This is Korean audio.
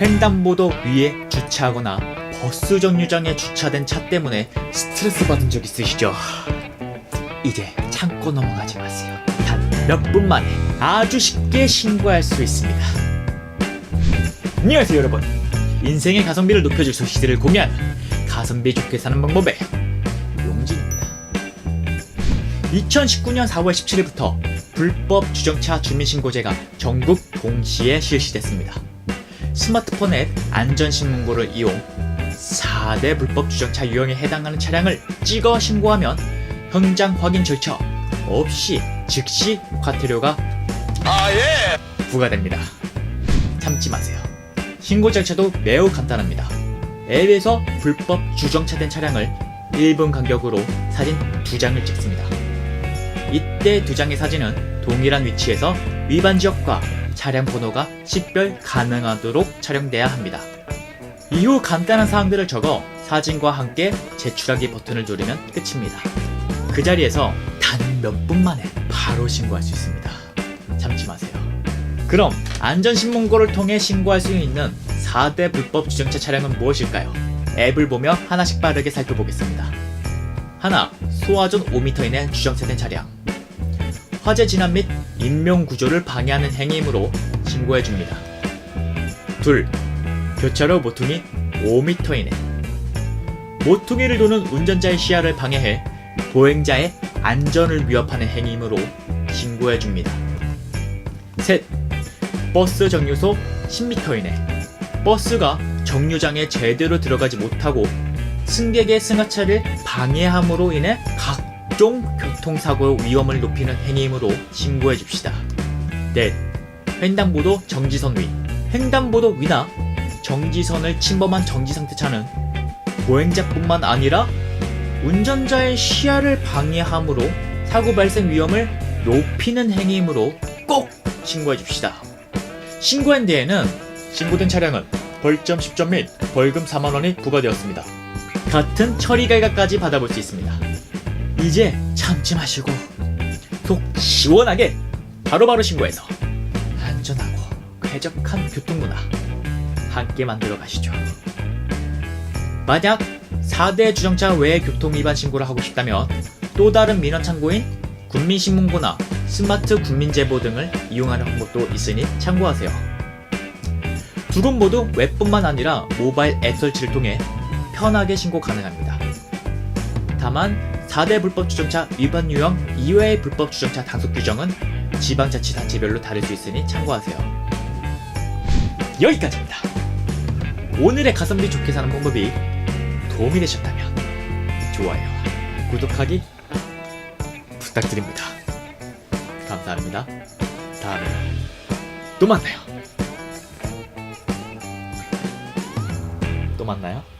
횡단보도 위에 주차하거나 버스 정류장에 주차된 차 때문에 스트레스 받은 적 있으시죠? 이제 참고 넘어가지 마세요. 단 몇 분 만에 아주 쉽게 신고할 수 있습니다. 안녕하세요 여러분. 인생의 가성비를 높여줄 소식들을 공유하는 가성비 좋게 사는 방법의 용진입니다. 2019년 4월 17일부터 불법 주정차 주민신고제가 전국 동시에 실시됐습니다. 스마트폰 앱 안전신문고를 이용 4대 불법 주정차 유형에 해당하는 차량을 찍어 신고하면 현장 확인 절차 없이 즉시 과태료가 부과됩니다. 참지 마세요. 신고 절차도 매우 간단합니다. 앱에서 불법 주정차된 차량을 1분 간격으로 사진 2장을 찍습니다. 이때 두 장의 사진은 동일한 위치에서 위반 지역과 차량 번호가 식별 가능하도록 촬영돼야 합니다. 이후 간단한 사항들을 적어 사진과 함께 제출하기 버튼을 누르면 끝입니다. 그 자리에서 단 몇 분 만에 바로 신고할 수 있습니다. 참지 마세요. 그럼 안전신문고를 통해 신고할 수 있는 4대 불법 주정차 차량은 무엇일까요? 앱을 보며 하나씩 빠르게 살펴보겠습니다. 하나, 소화전 5m 이내 주정차된 차량. 화재 진압 및 인명 구조를 방해하는 행위이므로 신고해 줍니다. 둘, 교차로 모퉁이 5m 이내. 모퉁이를 도는 운전자의 시야를 방해해 보행자의 안전을 위협하는 행위이므로 신고해 줍니다. 셋, 버스 정류소 10m 이내. 버스가 정류장에 제대로 들어가지 못하고 승객의 승하차를 방해함으로 인해 각 종 교통사고 위험을 높이는 행위이므로 신고해 줍시다. 넷, 횡단보도 정지선 위. 횡단보도 위나 정지선을 침범한 정지 상태 차는 보행자뿐만 아니라 운전자의 시야를 방해함으로 사고 발생 위험을 높이는 행위이므로 꼭 신고해 줍시다. 신고한 뒤에는 신고된 차량은 벌점 10점 및 벌금 4만원이 부과되었습니다. 같은 처리 결과까지 받아볼 수 있습니다. 이제 참지 마시고 속 시원하게 바로바로 신고해서 안전하고 쾌적한 교통문화 함께 만들어 가시죠. 만약 4대 주정차 외 교통 위반 신고를 하고 싶다면 또 다른 민원 창고인 국민신문고나 스마트 국민제보 등을 이용하는 방법도 있으니 참고하세요. 두 곳 모두 웹뿐만 아니라 모바일 앱 설치를 통해 편하게 신고 가능합니다. 다만 4대 불법 주정차 위반 유형 이외의 불법 주정차 단속 규정은 지방자치단체별로 다를 수 있으니 참고하세요. 여기까지입니다. 오늘의 가성비 좋게 사는 방법이 도움이 되셨다면 좋아요, 구독하기 부탁드립니다. 감사합니다. 다음에 또 만나요. 또 만나요.